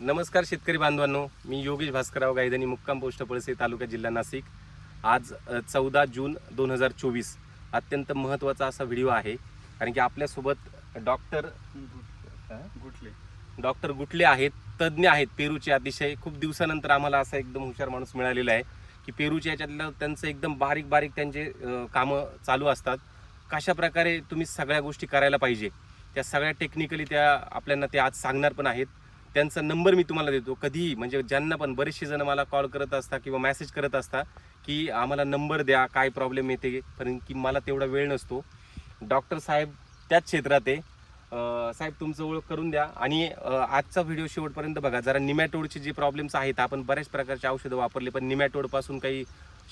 नमस्कार शेतकरी बांधवांनो मी योगेश भास्करराव गायधनी मुक्काम पोस्ट पळसे तालुका जिल्हा नाशिक. आज चौदा जून दोन हजार चोवीस अत्यंत महत्त्वाचा असा व्हिडिओ आहे कारण की आपल्यासोबत डॉक्टर गुटले डॉक्टर गुटले आहेत तज्ज्ञ आहेत पेरूचे. अतिशय खूप दिवसानंतर आम्हाला असा एकदम हुशार माणूस मिळालेला आहे की पेरूच्या याच्यातलं त्यांचं एकदम बारीक बारीक त्यांचे कामं चालू असतात. कशा प्रकारे तुम्ही सगळ्या गोष्टी करायला पाहिजे त्या सगळ्या टेक्निकली त्या आपल्याला ते आज सांगणार पण आहेत. त्यांचा नंबर मी तुम्हाला देतो. कधीही म्हणजे ज्यांना पण बरेचसे जण मला कॉल करत असता किंवा मेसेज करत असता की आम्हाला नंबर द्या काय प्रॉब्लेम येते. कारण की मला तेवढा वेळ नसतो. डॉक्टर साहेब त्याच क्षेत्रात आहे. साहेब तुमचं ओळख करून द्या. आणि आजचा व्हिडिओ शेवटपर्यंत बघा. जरा निमॅटोडचे जे प्रॉब्लेम्स आहेत आपण बऱ्याच प्रकारचे औषधं वापरले पण निमॅटोडपासून काही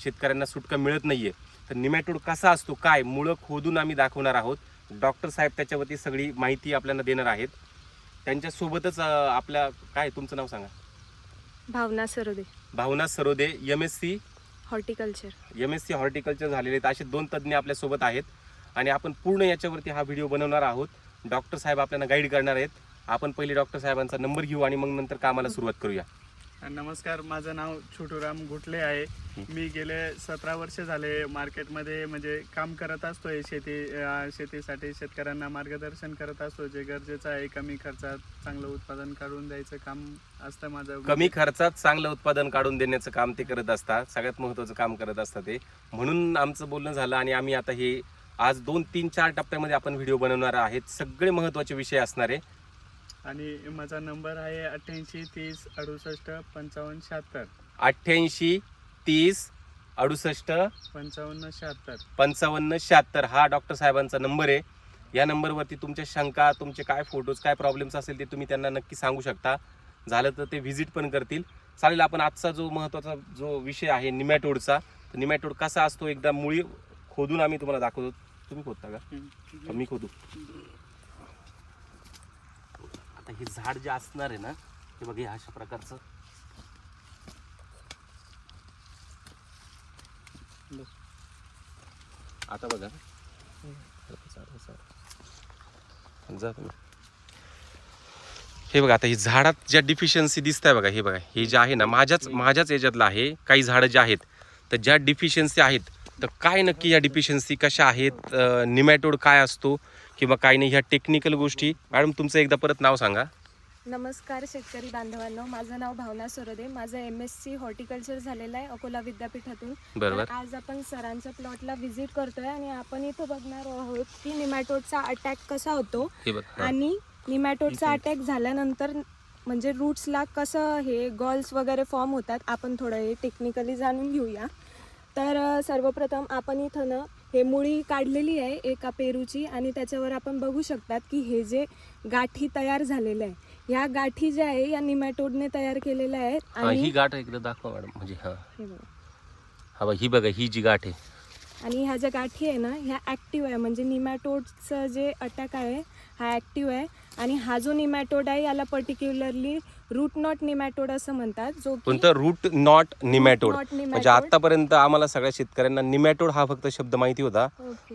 शेतकऱ्यांना सुटका मिळत नाही आहे तर निमॅटोड कसा असतो काय मुळं खोदून आम्ही दाखवणार आहोत. डॉक्टर साहेब त्याच्यावरती सगळी माहिती आपल्याला देणार आहेत. त्यांच्यासोबतच अं, आपल्या काय तुमचं नाव सांगा? Bhavana Sarode. Bhavana Sarode M S C horticulture M S C horticulture झालेले आहेत. असे दोन तज्ज्ञ आपल्यासोबत आहेत. आणि आपण पूर्ण याच्यावरती हा व्हिडिओ बनवणार आहोत. डॉक्टर साहेब आपल्याला गाईड करणार आहेत. आपण पहिले डॉक्टर साहेबांचा नंबर घेऊ आणि मग नंतर कामाला सुरुवात करूया. नमस्कार माझं नाव छोटूराम गुटले आहे. मी गेले सतरा वर्ष झाले मार्केटमध्ये म्हणजे काम करत असतोय शेती अं, शेतीसाठी शेतकऱ्यांना मार्गदर्शन करत असतो जे गरजेचं आहे कमी खर्चात चांगलं उत्पादन काढून द्यायचं काम असतं माझं. कमी खर्चात चांगलं उत्पादन काढून देण्याचं काम ते करत असतात. सगळ्यात महत्त्वाचं काम करत असतात ते. म्हणून आमचं बोलणं झालं आणि आम्ही आता हे आज दोन तीन चार टप्प्यामध्ये आपण व्हिडिओ बनवणार आहेत. सगळे महत्त्वाचे विषय असणार आहे. आणि माझा नंबर आहे अठ्ठ्याऐंशी तीस अडुसष्ट पंचावन्न शहात्तर. अठ्ठ्याऐंशी तीस अडुसष्ट पंचावन्न शहात्तर. पंचावन्न शहात्तर. हा डॉक्टर साहेबांचा नंबर आहे. या नंबरवरती तुमच्या शंका तुमचे काय फोटोज काय प्रॉब्लेम्स असेल ते तुम्ही त्यांना नक्की सांगू शकता. झालं तर ते व्हिजिट पण करतील. चालेल आपण आजचा जो महत्त्वाचा जो विषय आहे निमॅटोडचा तर निमॅटोड कसा असतो? एकदा मुळी खोदून आम्ही तुम्हाला दाखवतो. तुम्ही खोदता का? का मी खोदू. आता हे झाड जे असणार आहे ना हे बघ हे अशा प्रकारचं. आता बघा. जा तुम्ही. हे बघा आता ही झाडात ज्या डिफिशियन्सी दिसत आहे बघा हे बघा हे जे आहे ना माझ्याच माझ्याच याच्यातलं आहे काही झाडं जे आहेत तर ज्या डिफिशियन्सी आहेत तर काय नक्की या डिफिशियन्सी कशा आहेत? निमॅटोड काय असतो? किंवा काय नाही ह्या टेक्निकल गोष्टी. मॅडम तुमचं एकदा परत नाव सांगा. नमस्कार शेतकरी बांधवांनो. माझं नाव भावना सरोदे. माझं एम एस सी हॉर्टिकल्चर झालेलं आहे अकोला विद्यापीठातून. बरोबर. आज आपण सरांच्या प्लॉटला व्हिजिट करतोय आणि आपण इथं बघणार आहोत की निमॅटोडचा अटॅक कसा होतो. आणि निमॅटोडचा अटॅक झाल्यानंतर म्हणजे रूट्सला कसं हे गॉल्स वगैरे फॉर्म होतात आपण थोडं हे टेक्निकली जाणून घेऊया. तर सर्वप्रथम आपण इथं ना हे मुळी काढलेली आहे एका पेरूची आणि त्याच्यावर आपण बघू शकतात की हे जे गाठी तयार झालेल्या आहे ह्या गाठी ज्या आहे या निमॅटोडने तयार केलेल्या आहेत हा, ही आणि गाठ एकदा दाखवा मॅडम म्हणजे हा. हे. हा बघ ही बघा ही जी गाठ आहे. आणि ह्या ज्या गाठी आहे ना ह्या ॲक्टिव्ह आहे. म्हणजे निमॅटोडचं जे अटॅक आहे हा ॲक्टिव्ह आहे. आणि हा जो निमॅटोड आहे याला पर्टिक्युलरली रूट नॉट निमॅटोड असं म्हणतात जो कोणतं? रूट नॉट निमॅटोड म्हणजे. आतापर्यंत आम्हाला सगळ्या शेतकऱ्यांना निमॅटोड हा फक्त शब्द माहिती होता.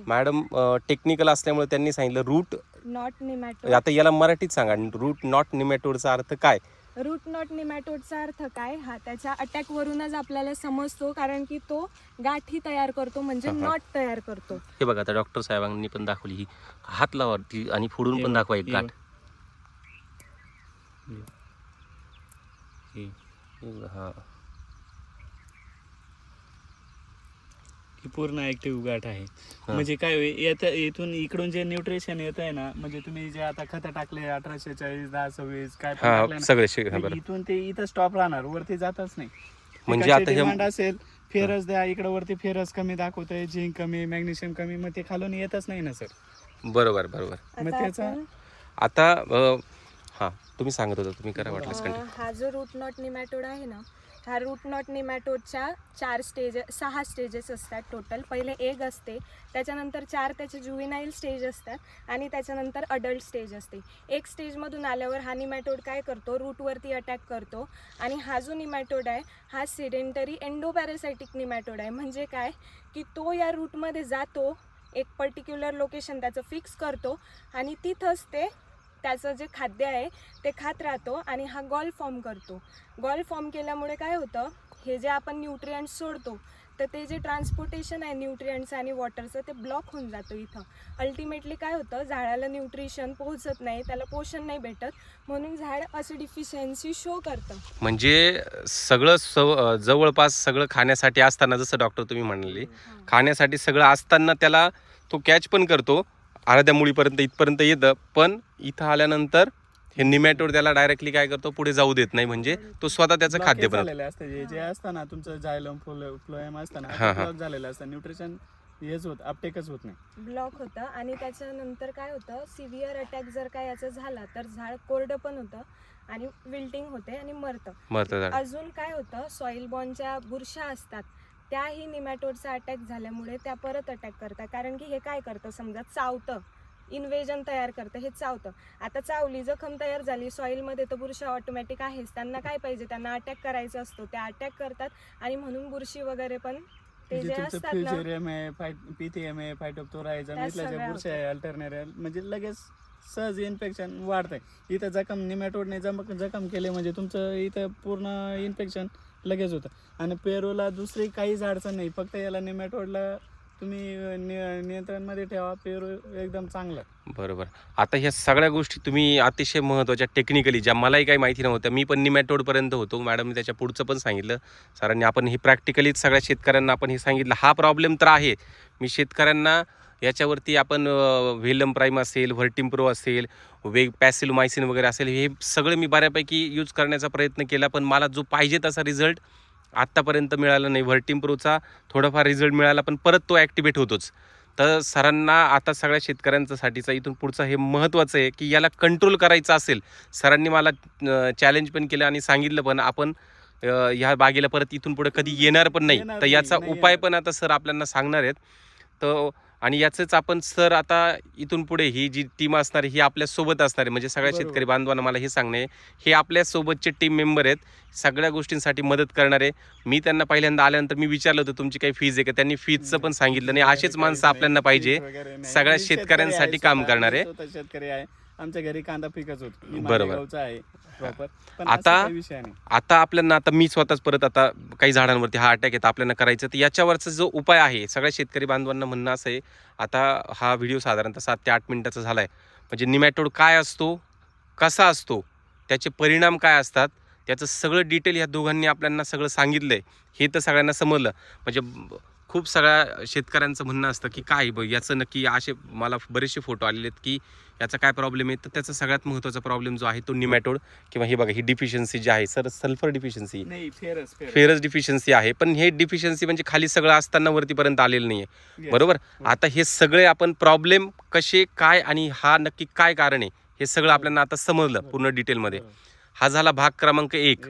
मॅडम टेक्निकल असल्यामुळे त्यांनी सांगितलं रूट नॉट निमॅटोड आता याला मराठीत सांगा. रूट नॉट निमॅटोडचा अर्थ काय? रूट नॉट निमॅटोडचा अर्थ काय? हा त्याच्या अटॅक वरूनच आपल्याला समजतो कारण की तो गाठी तयार करतो म्हणजे हा. नॉट तयार करतो. हे बघा आता डॉक्टर साहेबांनी पण दाखवली ही. हात लावा ती आणि फोडून पण दाखवा एक गाठ. हे बघा, हा. ही पूर्ण ऍक्टिव्ह गाठ आहे. म्हणजे काय होईल येत इथून इकडून जे न्यूट्रिशन येत आहे ना म्हणजे तुम्ही जे आता खत टाकले अठराशे चाळीस दहा सव्वीस काय पण टाकले ना, सगळे शे- हा, मग बरं. इथून ते इथं स्टॉप राहणार वरती जातच नाही. म्हणजे आता हे- demand असेल फेरस द्या इकडे वरती फेरस कमी दाखवतोय झिंक कमी मॅग्नेशियम कमी मग ते खालून येतच नाही ना सर. बरोबर बरोबर. मग आता त्याचा- आता अं, हा तुम्ही सांगत होता तुम्ही करा अं, कंटिन्यू हा जो रूट नॉट निमॅटोड आहे ना हा रूट नॉट निमॅटोडच्या चार स्टेज सहा स्टेजेस असतात टोटल पहिले एक असते त्याच्यानंतर चार त्याचे जुविनाईल स्टेज असतात आणि त्याच्यानंतर अडल्ट स्टेज असते. एक स्टेजमधून आल्यावर हा निमॅटोड काय करतो? रूटवरती अटॅक करतो. आणि हा जो निमॅटोड आहे हा सिडेंटरी एन्डोपॅरासायटिक निमॅटोड आहे. म्हणजे काय? की तो या रूटमध्ये जातो एक पर्टिक्युलर लोकेशन त्याचं फिक्स करतो आणि तिथंच ते त्याचं जे खाद्य आहे ते खात राहतो आणि हा गॉल फॉर्म करतो. गॉल फॉर्म केल्यामुळे काय होतं हे जे आपण न्यूट्रियंट्स सोडतो तर ते जे ट्रान्सपोर्टेशन आहे न्यूट्रियंट्स आणि वॉटरचं ते ब्लॉक होऊन जातं इथं. अल्टिमेटली काय होतं झाडाला न्यूट्रिशन पोहोचत नाही त्याला पोषण नाही भेटत म्हणून झाड असं डिफिशियन्सी शो करतं. म्हणजे सगळं सव जवळपास सगळं खाण्यासाठी असताना जसं डॉक्टर तुम्ही म्हणाले खाण्यासाठी सगळं असताना त्याला तो कॅच पण करतो अर्ध्या मुळीपर्यंत इथपर्यंत येतं पण इथं आल्यानंतर हे निमॅटोड त्याला डायरेक्टली काय करतो पुढे जाऊ देत नाही म्हणजे तो स्वतः त्याचं खाद्य झालेले असते जे जे असतं ना तुमचं जायलम फ्लोएम हा, असताना हा. ब्लॉक झालेलं असतं. न्यूट्रिशन हेच होत अपटेकच होत नाही. ब्लॉक होतं आणि त्याच्यानंतर काय होतं सिव्हिअर अटॅक जर काय याचा झाला तर झाड कोरडं पण होतं आणि विल्टिंग होते आणि मरतं. मरतं झाड. अजून काय होतं सॉइल बॉन्डच्या बुरशा असतात त्याही निमॅटोडचा अटॅक झाल्यामुळे त्या परत अटॅक करतात. कारण की हे काय करतं समजा? चावतं. इन्व्हेजन तयार करतं. हे चावतं. आता चावली जखम तयार झाली सॉईलमध्ये तर बुरशा ऑटोमॅटिक आहेच. त्यांना काय पाहिजे? त्यांना अटॅक करायचा असतो. त्या अटॅक करतात आणि म्हणून बुरशी वगैरे पण ते जे जे असतात म्हणजे लगेच सहज इन्फेक्शन वाढतंय. इथं जखम निमॅटोडने जखम केले म्हणजे तुमचं इथं पूर्ण इन्फेक्शन लगेच होतं. आणि पेरूला दुसरी काहीच अडचण नाही. फक्त याला निमॅटोडला तुम्ही नि- नियंत्रणमध्ये ठेवा. पेरू एकदम चांगलं. बरोबर. आता ह्या सगळ्या गोष्टी तुम्ही अतिशय महत्त्वाच्या टेक्निकली ज्या मलाही काही माहिती नव्हत्या मी पण निमॅटोडपर्यंत होतो. मॅडमने त्याच्या पुढचं पण सांगितलं. सरांनी आपण हे प्रॅक्टिकलीच सगळ्या शेतकऱ्यांना आपण हे सांगितलं. हा प्रॉब्लेम तर आहे. मी शेतकऱ्यांना याच्यावरती आपण व्हेलम प्राईम असेल व्हर्टिम प्रो असेल वेग पॅसिल मायसिन वगैरे असेल हे सगळं मी बऱ्यापैकी यूज करण्याचा प्रयत्न केला पण मला जो पाहिजे तसा रिझल्ट आत्तापर्यंत मिळाला नाही. व्हर्टिम प्रोचा थोडाफार रिझल्ट मिळाला पण परत तो ॲक्टिवेट होतोच. तर सरांना आता सगळ्या शेतकऱ्यांसाठीचा इथून पुढचं हे महत्त्वाचं आहे की याला कंट्रोल करायचं असेल. सरांनी मला चॅलेंज पण केलं आणि सांगितलं पण आपण ह्या बागेला परत इथून पुढे कधी येणार पण नाही. तर याचा उपाय. पण आता सर आपल्याला सांगणार आहेत. तर आणि याचंच आपण सर आता इथून पुढे ही जी टीम असणार ही आपल्यासोबत असणार आहे. म्हणजे सगळ्या. शेतकरी बांधवांना मला हे सांगणे हे आपल्या सोबतचे टीम मेंबर आहेत. सगळ्या गोष्टींसाठी मदत करणारे मी त्यांना पहिल्यांदा आल्यानंतर मी विचारलं होतं तुमची काही फीज आहे का? त्यांनी फीजचं पण सांगितलं नाही. असेच माणसं आपल्याला पाहिजे. सगळ्या शेतकऱ्यांसाठी काम करणारे. शेतकरी आहे. आमच्या घरी कांदा पिकच होत. मी बरोबर. मालेगावचा आहे प्रॉपर पण आता- आता विषय नाही. आता आपल्याला आता मी स्वतःच परत आता काही झाडांवरती हा अटॅक येतो. आपल्याला करायचं तर याच्यावरचा जो उपाय आहे सगळ्या शेतकरी बांधवांना म्हणणं असं आहे आता हा व्हिडिओ साधारणतः सात ते आठ मिनिटाचा झाला आहे म्हणजे निमॅटोड काय असतो कसा असतो त्याचे परिणाम काय असतात त्याचं सगळं डिटेल ह्या दोघांनी आपल्याला सगळं सांगितलं आहे हे तर सगळ्यांना समजलं. म्हणजे खूप सगळ्या शेतकऱ्यांचं म्हणणं असतं की काय ब याचं नक्की असे मला बरेचसे फोटो आलेले आहेत की याचा काय प्रॉब्लेम आहे? तर त्याचा सगळ्यात महत्त्वाचा प्रॉब्लेम जो आहे तो निमॅटोड किंवा ही बघा ही डिफिशियन्सी जी आहे सर सल्फर डिफिशियन्सी फेरच. फेरस डिफिशियन्सी आहे पण हे डिफिशियन्सी म्हणजे खाली सगळं असताना वरतीपर्यंत आलेलं नाही आहे. बरोबर? आता हे सगळे आपण प्रॉब्लेम कसे काय आणि हा नक्की काय कारण आहे हे सगळं आपल्याला आता समजलं पूर्ण डिटेलमध्ये. हा झाला भाग क्रमांक एक.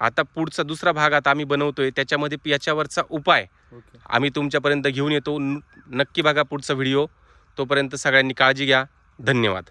आता पुढचा दुसरा भाग आता आम्ही बनवतोय. त्याच्यामध्ये याच्यावरचा उपाय आम्ही तुमच्यापर्यंत घेऊन येतो. नक्की बघा पुढचा व्हिडिओ. तोपर्यंत सगळ्यांनी काळजी घ्या. धन्यवाद.